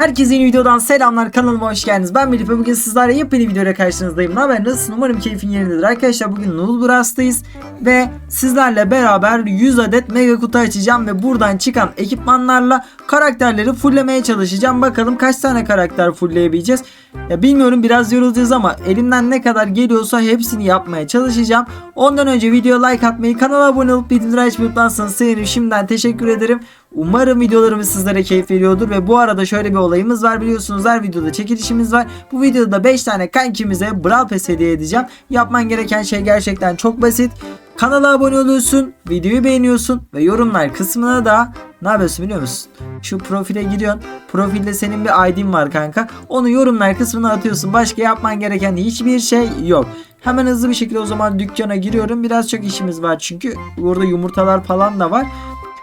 Herkese yeni videodan selamlar kanalıma hoş geldiniz. Ben Melih ve bugün sizlerle yepyeni videoyla karşınızdayım. Ne haber nasılsın? Umarım keyfin yerindedir. Arkadaşlar bugün Noodle Bras'tayız ve sizlerle beraber 100 adet mega kutu açacağım ve buradan çıkan ekipmanlarla karakterleri fulllemeye çalışacağım. Bakalım kaç tane karakter fullleyebileceğiz. Ya bilmiyorum biraz yorulacağız ama elimden ne kadar geliyorsa hepsini yapmaya çalışacağım. Ondan önce videoya like atmayı, kanala abone olup bildirimleri açmayı unutmazsanız sevinirim. Şimdiden teşekkür ederim. Umarım videolarımız sizlere keyif veriyordur ve bu arada şöyle bir olayımız var biliyorsunuz her videoda çekilişimiz var. Bu videoda 5 tane kankimize Brawl Pass hediye edeceğim. Yapman gereken şey gerçekten çok basit. Kanala abone oluyorsun, videoyu beğeniyorsun ve yorumlar kısmına da ne yapıyorsun biliyor musun? Şu profile giriyorsun. Profilde senin bir ID'in var kanka. Onu yorumlar kısmına atıyorsun. Başka yapman gereken hiçbir şey yok. Hemen hızlı bir şekilde o zaman dükkana giriyorum. Biraz çok işimiz var çünkü. Burada yumurtalar falan da var.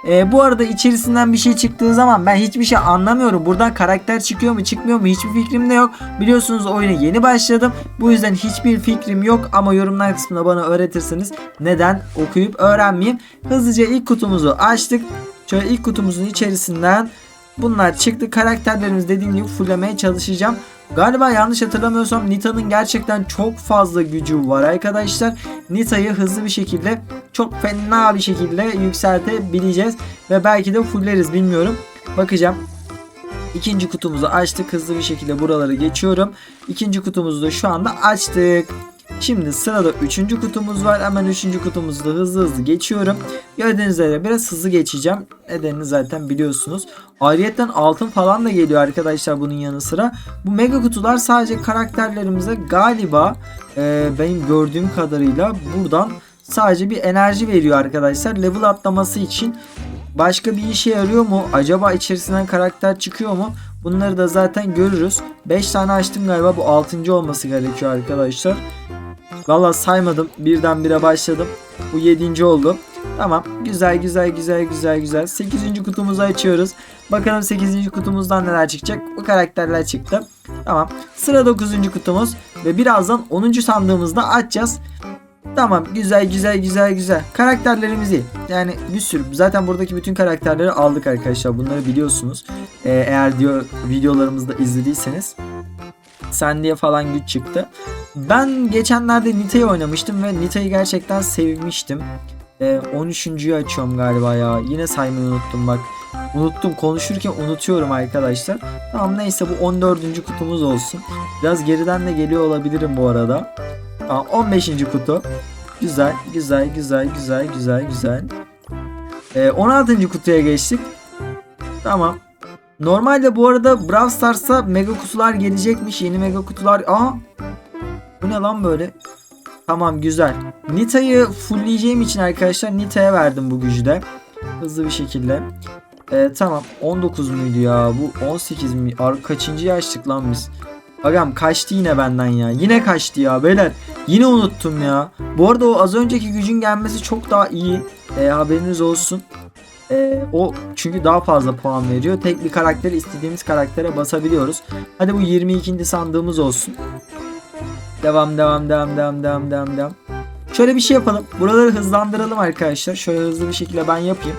Ee, bu arada içerisinden bir şey çıktığı zaman ben hiçbir şey anlamıyorum. Buradan karakter çıkıyor mu çıkmıyor mu hiçbir fikrim de yok. Biliyorsunuz oyuna yeni başladım. Bu yüzden hiçbir fikrim yok ama yorumlar kısmında bana öğretirseniz neden okuyup öğrenmeyeyim. Hızlıca ilk kutumuzu açtık. Şöyle ilk kutumuzun içerisinden bunlar çıktı. Karakterlerimiz dediğim gibi fullemeye çalışacağım. Galiba yanlış hatırlamıyorsam Nita'nın gerçekten çok fazla gücü var arkadaşlar. Nita'yı hızlı bir şekilde çok fena bir şekilde yükseltebileceğiz. Ve belki de fulleriz bilmiyorum. Bakacağım. İkinci kutumuzu açtık. Hızlı bir şekilde buraları geçiyorum. İkinci kutumuzu da şu anda açtık. Şimdi sırada üçüncü kutumuz var. Hemen üçüncü kutumuzu da hızlı hızlı geçiyorum. Gördüğünüz üzere biraz hızlı geçeceğim. Nedenini zaten biliyorsunuz. Ayrıyeten altın falan da geliyor arkadaşlar bunun yanı sıra. Bu mega kutular sadece karakterlerimize galiba e, benim gördüğüm kadarıyla buradan sadece bir enerji veriyor arkadaşlar. Level atlaması için başka bir işe yarıyor mu? Acaba içerisinden karakter çıkıyor mu? Bunları da zaten görürüz. 5 tane açtım galiba bu 6. olması gerekiyor arkadaşlar. Valla saymadım. Birden bire başladım. Bu 7. oldu. Tamam. Güzel güzel güzel güzel güzel. 8. kutumuzu açıyoruz. Bakalım 8. kutumuzdan neler çıkacak. Bu karakterler çıktı. Tamam. Sıra 9. kutumuz. Ve birazdan 10. sandığımızda açacağız. Tamam güzel güzel güzel güzel. Karakterlerimiz iyi. Yani bir sürü. Zaten buradaki bütün karakterleri aldık arkadaşlar. Bunları biliyorsunuz. Ee, eğer diyor videolarımızda izlediyseniz. Sen diye falan güç çıktı. Ben geçenlerde Nita'yı oynamıştım ve Nita'yı gerçekten sevmiştim. Ee, 13.'yü açıyorum galiba ya. Yine saymayı unuttum bak. Unuttum konuşurken unutuyorum arkadaşlar. Tamam neyse bu 14. kutumuz olsun. Biraz geriden de geliyor olabilirim bu arada. Aa, 15. kutu. Güzel, güzel, güzel, güzel, güzel, güzel. Ee, 16. kutuya geçtik. Tamam. Normalde bu arada Brawl Stars'a mega kutular gelecekmiş. Yeni mega kutular. Aa! Bu ne lan böyle? Tamam güzel. Nita'yı fullleyeceğim için arkadaşlar Nita'ya verdim bu gücü Hızlı bir şekilde. Ee, tamam 19 muydu ya? Bu 18 mi? Ar kaçıncı açtık lan biz? Agam kaçtı yine benden ya. Yine kaçtı ya beyler. Yine unuttum ya. Bu arada o az önceki gücün gelmesi çok daha iyi. Ee, haberiniz olsun. Ee, o çünkü daha fazla puan veriyor. Tek bir karakteri istediğimiz karaktere basabiliyoruz. Hadi bu 22. sandığımız olsun. Devam devam devam devam devam devam devam. Şöyle bir şey yapalım. Buraları hızlandıralım arkadaşlar. Şöyle hızlı bir şekilde ben yapayım.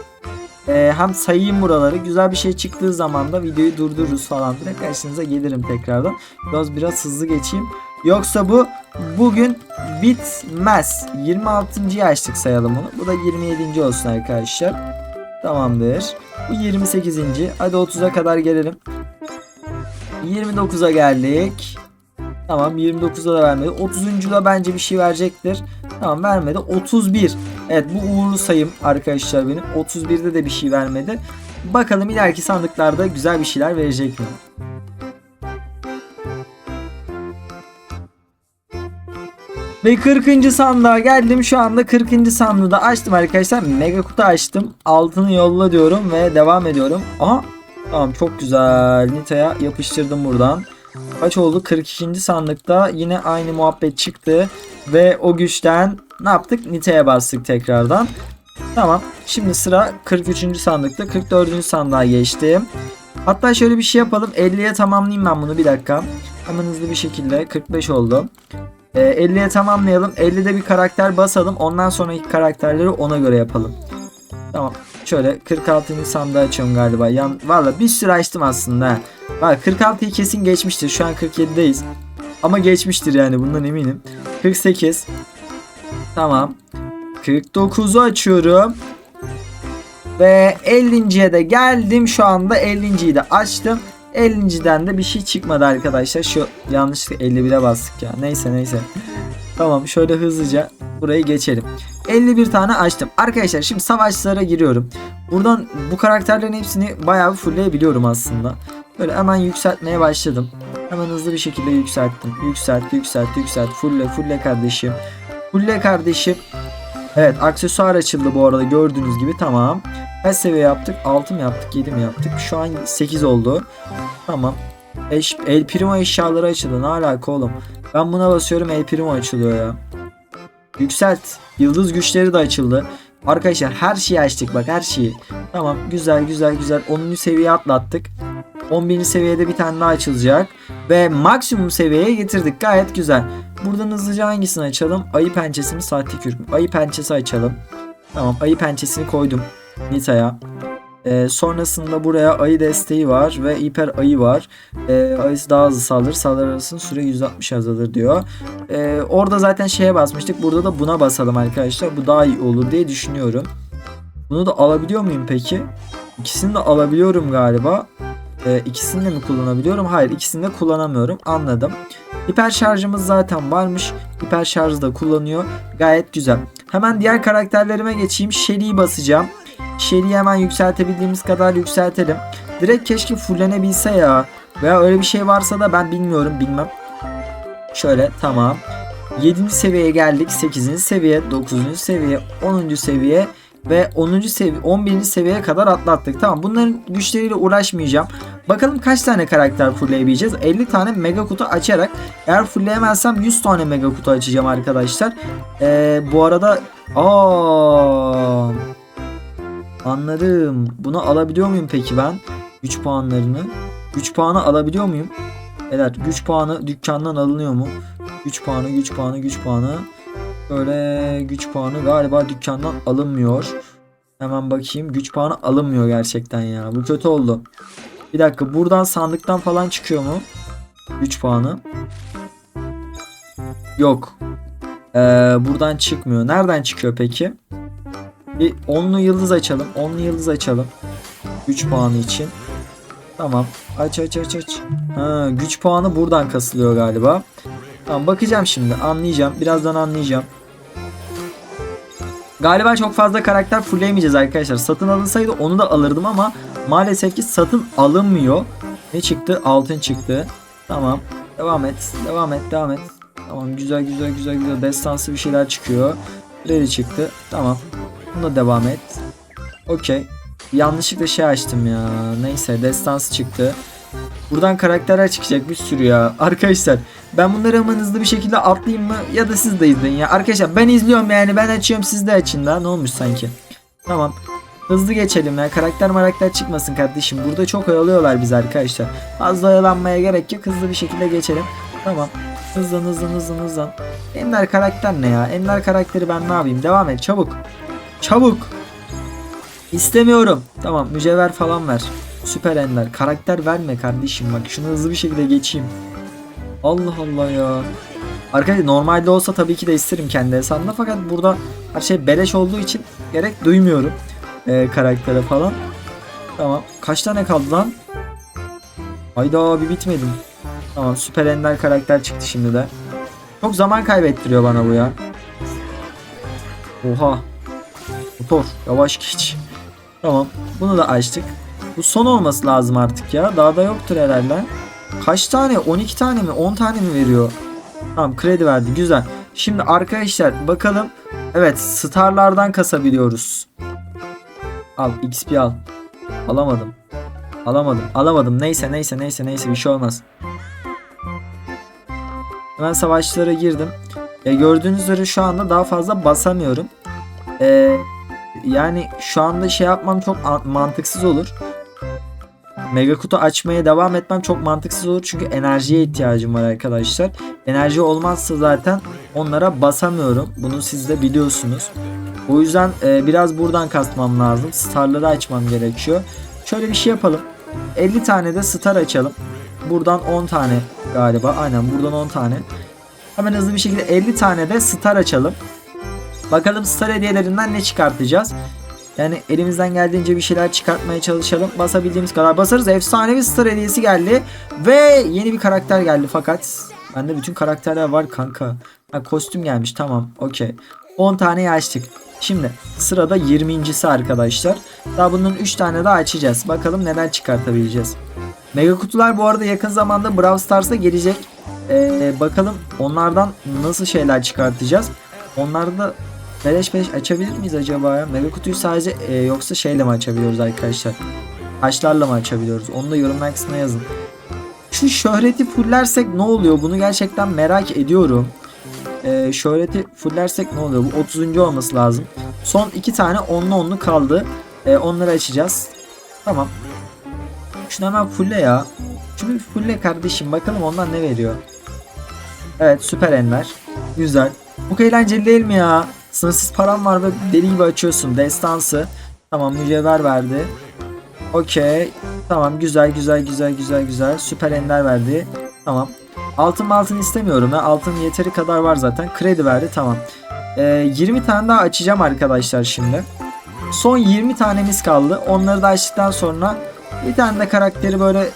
Ee, hem sayayım buraları. Güzel bir şey çıktığı zaman da videoyu durdururuz falan filan. Karşınıza gelirim tekrardan. Biraz biraz hızlı geçeyim. Yoksa bu bugün bitmez. 26. açtık sayalım onu. Bu da 27. olsun arkadaşlar. Tamamdır. Bu 28. Hadi 30'a kadar gelelim. 29'a geldik. Tamam 29'a da vermedi. 30'uncuda bence bir şey verecektir. Tamam vermedi. 31. Evet bu uğurlu sayım arkadaşlar benim. 31'de de bir şey vermedi. Bakalım ileriki sandıklarda güzel bir şeyler verecek mi? Ve 40. sandığa geldim. Şu anda 40. sandığı da açtım arkadaşlar. Mega kutu açtım. Altını yolla diyorum ve devam ediyorum. Aha tamam çok güzel. Nita'ya yapıştırdım buradan. Kaç oldu? 42. sandıkta yine aynı muhabbet çıktı. Ve o güçten ne yaptık? Nita'ya bastık tekrardan. Tamam. Şimdi sıra 43. sandıkta. 44. sandığa geçtim. Hatta şöyle bir şey yapalım. 50'ye tamamlayayım ben bunu bir dakika. Hemen hızlı bir şekilde 45 oldu. E, 50'ye tamamlayalım. 50'de bir karakter basalım. Ondan sonraki karakterleri ona göre yapalım. Tamam. Şöyle 46. sandığı açıyorum galiba. Yan, Valla bir sürü açtım aslında. Bak 46'yı kesin geçmiştir. Şu an 47'deyiz. Ama geçmiştir yani bundan eminim. 48. Tamam. 49'u açıyorum. Ve 50.ye de geldim. Şu anda 50.yi de açtım. 50.den de bir şey çıkmadı arkadaşlar. Şu yanlışlıkla 51'e bastık ya. Neyse neyse. Tamam şöyle hızlıca burayı geçelim. 51 tane açtım. Arkadaşlar şimdi savaşlara giriyorum. Buradan bu karakterlerin hepsini bayağı bir fullleyebiliyorum aslında. Böyle hemen yükseltmeye başladım. Hemen hızlı bir şekilde yükselttim. Yükselt, yükselt, yükselt. Fulle, fulle kardeşim. Fulle kardeşim. Evet aksesuar açıldı bu arada gördüğünüz gibi tamam. Kaç seviye yaptık? 6 mı yaptık? 7 mi yaptık? Şu an 8 oldu. Tamam. Eş, El Primo eşyaları açıldı. Ne alaka oğlum? Ben buna basıyorum El Primo açılıyor ya. Yükselt. Yıldız güçleri de açıldı. Arkadaşlar her şeyi açtık bak her şeyi. Tamam güzel güzel güzel. 10. seviye atlattık. 11. seviyede bir tane daha açılacak. Ve maksimum seviyeye getirdik. Gayet güzel. Buradan hızlıca hangisini açalım? Ayı pençesi mi sahte kürk? Ayı pençesi açalım. Tamam ayı pençesini koydum. Nita'ya. Ee, sonrasında buraya ayı desteği var ve hiper ayı var. Ee, ayısı daha hızlı saldırır. Saldırı arasında süre 160 azalır diyor. Ee, orada zaten şeye basmıştık. Burada da buna basalım arkadaşlar. Bu daha iyi olur diye düşünüyorum. Bunu da alabiliyor muyum peki? İkisini de alabiliyorum galiba. Ee, ikisini de mi kullanabiliyorum? Hayır ikisini de kullanamıyorum. Anladım. Hiper şarjımız zaten varmış. Hiper şarjı da kullanıyor. Gayet güzel. Hemen diğer karakterlerime geçeyim. Shelly'yi basacağım. Shelly'yi hemen yükseltebildiğimiz kadar yükseltelim. Direkt keşke fullenebilse ya. Veya öyle bir şey varsa da ben bilmiyorum bilmem. Şöyle tamam. 7. seviyeye geldik. 8. seviye, 9. seviye, 10. seviye ve 10. seviye 11. seviyeye kadar atlattık. Tamam bunların güçleriyle uğraşmayacağım. Bakalım kaç tane karakter fullleyebileceğiz. 50 tane mega kutu açarak eğer fullleyemezsem 100 tane mega kutu açacağım arkadaşlar. Ee, bu arada aa Anladım. Bunu alabiliyor muyum peki ben? Güç puanlarını. Güç puanı alabiliyor muyum? Evet güç puanı dükkandan alınıyor mu? Güç puanı, güç puanı, güç puanı. Böyle güç puanı galiba dükkandan alınmıyor. Hemen bakayım. Güç puanı alınmıyor gerçekten ya. Bu kötü oldu. Bir dakika buradan sandıktan falan çıkıyor mu? Güç puanı. Yok. Ee, buradan çıkmıyor. Nereden çıkıyor peki? Bir onlu yıldız açalım. Onlu yıldız açalım. Güç puanı için. Tamam. Aç aç aç aç. Ha, güç puanı buradan kasılıyor galiba. Tamam bakacağım şimdi. Anlayacağım. Birazdan anlayacağım. Galiba çok fazla karakter fullleyemeyeceğiz arkadaşlar. Satın alınsaydı onu da alırdım ama maalesef ki satın alınmıyor. Ne çıktı? Altın çıktı. Tamam. Devam et. Devam et. Devam et. Tamam güzel güzel güzel güzel. Destansı bir şeyler çıkıyor. Kredi çıktı. Tamam. Buna devam et. Okey. Yanlışlıkla şey açtım ya. Neyse destansı çıktı. Buradan karakterler çıkacak bir sürü ya. Arkadaşlar ben bunları hemen hızlı bir şekilde atlayayım mı? Ya da siz de izleyin ya. Arkadaşlar ben izliyorum yani. Ben açıyorum siz de açın da. Ne olmuş sanki? Tamam. Hızlı geçelim ya. Karakter marakter çıkmasın kardeşim. Burada çok oyalıyorlar biz arkadaşlar. Fazla oyalanmaya gerek yok. Hızlı bir şekilde geçelim. Tamam. Hızlan hızlan hızlan hızlan. Ender karakter ne ya? Ender karakteri ben ne yapayım? Devam et çabuk. Çabuk. İstemiyorum. Tamam mücevher falan ver. Süper Ender. Karakter verme kardeşim bak. Şunu hızlı bir şekilde geçeyim. Allah Allah ya. Arkadaşlar normalde olsa tabii ki de isterim kendi hesabımda fakat burada her şey beleş olduğu için gerek duymuyorum ee, karaktere falan. Tamam. Kaç tane kaldı lan? Hayda bir bitmedim. Tamam süper ender karakter çıktı şimdi de. Çok zaman kaybettiriyor bana bu ya. Oha. Motor yavaş geç. Tamam bunu da açtık. Bu son olması lazım artık ya. Daha da yoktur herhalde. Kaç tane? 12 tane mi? 10 tane mi veriyor? Tamam kredi verdi. Güzel. Şimdi arkadaşlar bakalım. Evet starlardan kasabiliyoruz. Al XP al. Alamadım. Alamadım. Alamadım. Neyse neyse neyse neyse bir şey olmaz. Hemen savaşlara girdim. E, gördüğünüz üzere şu anda daha fazla basamıyorum. E, yani şu anda şey yapmam çok an- mantıksız olur. Mega kutu açmaya devam etmem çok mantıksız olur çünkü enerjiye ihtiyacım var arkadaşlar. Enerji olmazsa zaten onlara basamıyorum. Bunu siz de biliyorsunuz. O yüzden e, biraz buradan kasmam lazım. Starları açmam gerekiyor. Şöyle bir şey yapalım. 50 tane de star açalım. Buradan 10 tane galiba. Aynen buradan 10 tane. Hemen hızlı bir şekilde 50 tane de star açalım. Bakalım star hediyelerinden ne çıkartacağız. Yani elimizden geldiğince bir şeyler çıkartmaya çalışalım. Basabildiğimiz kadar basarız. Efsanevi star hediyesi geldi. Ve yeni bir karakter geldi fakat bende bütün karakterler var kanka. Ha, kostüm gelmiş tamam okey. 10 tane açtık. Şimdi sırada 20.si arkadaşlar. Daha bunun 3 tane daha açacağız. Bakalım neler çıkartabileceğiz. Mega kutular bu arada yakın zamanda Brawl Stars'a gelecek. Ee, bakalım onlardan nasıl şeyler çıkartacağız. Onlarda da beleş beleş açabilir miyiz acaba ya? Mega kutuyu sadece e, yoksa şeyle mi açabiliyoruz arkadaşlar? Taşlarla mı açabiliyoruz? Onu da yorumlar kısmına yazın. Şu şöhreti fullersek ne oluyor? Bunu gerçekten merak ediyorum. Ee, şöhreti fullersek ne oluyor? Bu 30. olması lazım. Son iki tane onlu onlu kaldı. Ee, onları açacağız. Tamam. Şunu hemen fulle ya. Şunu bir fulle kardeşim. Bakalım ondan ne veriyor. Evet süper enler. Güzel. Bu eğlenceli değil mi ya? Sınırsız param var ve deli gibi açıyorsun. Destansı. Tamam mücevher verdi. Okey. Tamam güzel güzel güzel güzel güzel. Süper ender verdi. Tamam. Altın altın istemiyorum ya. Altın yeteri kadar var zaten. Kredi verdi tamam. Ee, 20 tane daha açacağım arkadaşlar şimdi. Son 20 tanemiz kaldı. Onları da açtıktan sonra bir tane de karakteri böyle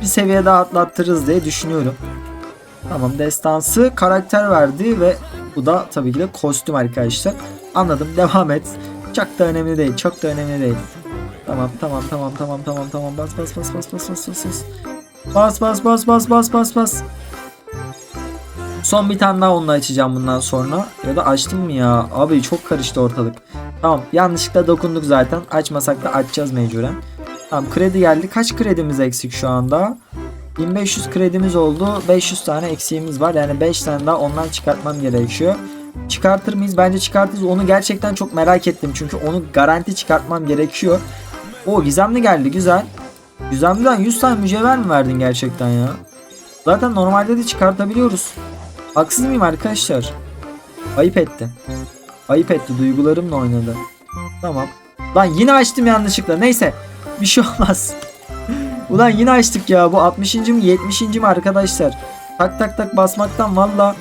bir seviye daha atlattırırız diye düşünüyorum. Tamam destansı karakter verdi ve bu da tabii ki de kostüm arkadaşlar. Anladım. Devam et. Çok da önemli değil. Çok da önemli değil. Tamam tamam tamam tamam tamam tamam. Bas bas bas bas bas bas bas bas. Bas bas bas bas bas bas bas. Son bir tane daha onunla açacağım bundan sonra. Ya da açtım mı ya? Abi çok karıştı ortalık. Tamam yanlışlıkla dokunduk zaten. Açmasak da açacağız mecburen. Tamam kredi geldi. Kaç kredimiz eksik şu anda? 1500 kredimiz oldu. 500 tane eksiğimiz var. Yani 5 tane daha ondan çıkartmam gerekiyor. Çıkartır mıyız? Bence çıkartırız. Onu gerçekten çok merak ettim. Çünkü onu garanti çıkartmam gerekiyor. O gizemli geldi. Güzel. Gizemliden 100 tane mücevher mi verdin gerçekten ya? Zaten normalde de çıkartabiliyoruz. Haksız mıyım arkadaşlar? Ayıp etti. Ayıp etti. Duygularımla oynadı. Tamam. Lan yine açtım yanlışlıkla. Neyse. Bir şey olmaz. Ulan yine açtık ya. Bu 60. mı 70. mi arkadaşlar? Tak tak tak basmaktan valla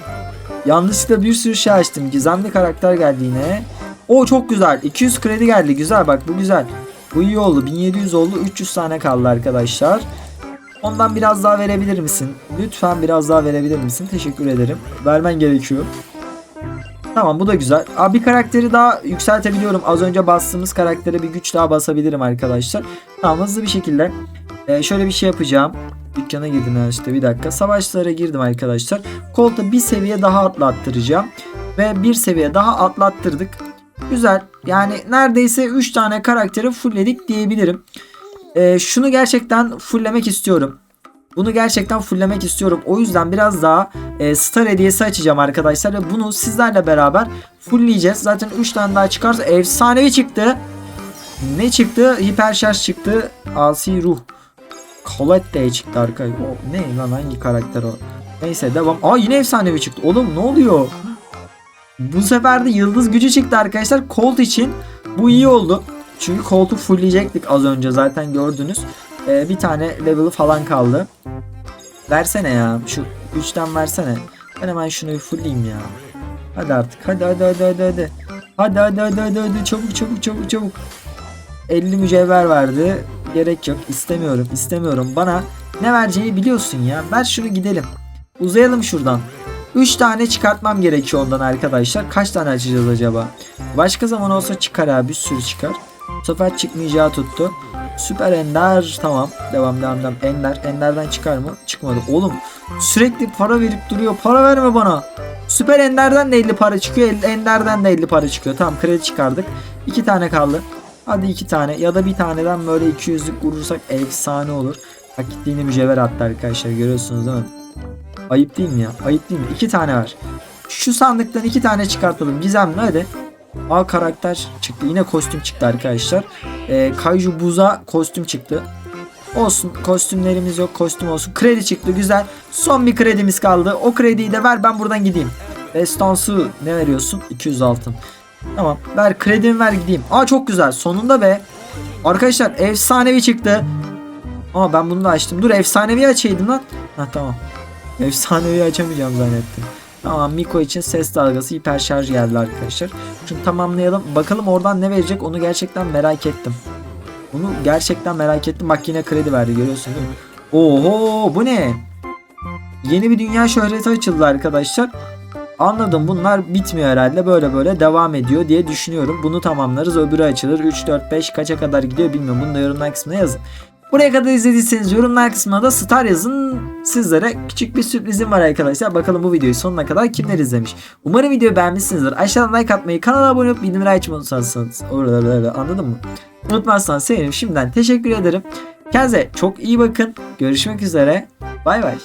yanlışlıkla bir sürü şey açtım. Gizemli karakter geldi yine. O çok güzel. 200 kredi geldi. Güzel bak bu güzel. Bu iyi oldu. 1700 oldu. 300 tane kaldı arkadaşlar. Ondan biraz daha verebilir misin? Lütfen biraz daha verebilir misin? Teşekkür ederim. Vermen gerekiyor. Tamam bu da güzel. Abi bir karakteri daha yükseltebiliyorum. Az önce bastığımız karaktere bir güç daha basabilirim arkadaşlar. Tamam hızlı bir şekilde. Ee, şöyle bir şey yapacağım. Dükkana girdim işte bir dakika. Savaşlara girdim arkadaşlar. Kolta bir seviye daha atlattıracağım. Ve bir seviye daha atlattırdık. Güzel. Yani neredeyse 3 tane karakteri fullledik diyebilirim. Ee, şunu gerçekten fulllemek istiyorum. Bunu gerçekten fulllemek istiyorum. O yüzden biraz daha e, star hediyesi açacağım arkadaşlar. Ve bunu sizlerle beraber fullleyeceğiz. Zaten 3 tane daha çıkarsa efsanevi çıktı. Ne çıktı? Hiper şarj çıktı. Asi ruh. Colette çıktı arkadaşlar. O ne lan hangi karakter o? Neyse devam. Aa yine efsanevi çıktı. Oğlum ne oluyor? Bu sefer de yıldız gücü çıktı arkadaşlar. Colt için bu iyi oldu. Çünkü Colt'u fullleyecektik az önce zaten gördünüz. Ee, bir tane level'ı falan kaldı. Versene ya. Şu 3'ten versene. Ben hemen şunu bir fullleyeyim ya. Hadi artık. Hadi hadi hadi hadi hadi. Hadi hadi hadi hadi hadi. Çabuk çabuk çabuk çabuk. 50 mücevher verdi. Gerek yok. İstemiyorum. istemiyorum. Bana ne vereceğini biliyorsun ya. Ver şunu gidelim. Uzayalım şuradan. 3 tane çıkartmam gerekiyor ondan arkadaşlar. Kaç tane açacağız acaba? Başka zaman olsa çıkar abi. Bir sürü çıkar. Bu sefer çıkmayacağı tuttu. Süper Ender tamam. Devam devam devam. Ender. Ender'den çıkar mı? Çıkmadı. Oğlum sürekli para verip duruyor. Para verme bana. Süper Ender'den de 50 para çıkıyor. Ender'den de 50 para çıkıyor. Tamam kredi çıkardık. 2 tane kaldı. Hadi 2 tane ya da bir taneden böyle 200'lük vurursak efsane olur. Bak gittiğini mücevher attı arkadaşlar görüyorsunuz değil mi? Ayıp değil mi ya? Ayıp değil mi? 2 tane var. Şu sandıktan 2 tane çıkartalım. Gizemli hadi. A karakter çıktı. Yine kostüm çıktı arkadaşlar. Ee, Kaiju Buza kostüm çıktı. Olsun kostümlerimiz yok kostüm olsun. Kredi çıktı güzel. Son bir kredimiz kaldı. O krediyi de ver ben buradan gideyim. Destansı ne veriyorsun? 200 altın. Tamam ver kredimi ver gideyim. Aa çok güzel sonunda be. Arkadaşlar efsanevi çıktı. Aa ben bunu da açtım. Dur efsanevi açaydım lan. Ha tamam. Efsanevi açamayacağım zannettim. Tamam Miko için ses dalgası hiper şarj geldi arkadaşlar. Şunu tamamlayalım. Bakalım oradan ne verecek onu gerçekten merak ettim. Bunu gerçekten merak ettim. Bak yine kredi verdi görüyorsun değil mi? Oho bu ne? Yeni bir dünya şöhreti açıldı arkadaşlar. Anladım bunlar bitmiyor herhalde böyle böyle devam ediyor diye düşünüyorum. Bunu tamamlarız öbürü açılır. 3, 4, 5 kaça kadar gidiyor bilmiyorum. Bunu da yorumlar kısmına yazın. Buraya kadar izlediyseniz yorumlar kısmına da star yazın. Sizlere küçük bir sürprizim var arkadaşlar. Bakalım bu videoyu sonuna kadar kimler izlemiş. Umarım videoyu beğenmişsinizdir. Aşağıdan like atmayı, kanala abone olup bildirimleri açmayı unutmazsanız. Anladın mı? Unutmazsanız sevinirim. Şimdiden teşekkür ederim. Kendinize çok iyi bakın. Görüşmek üzere. Bay bay.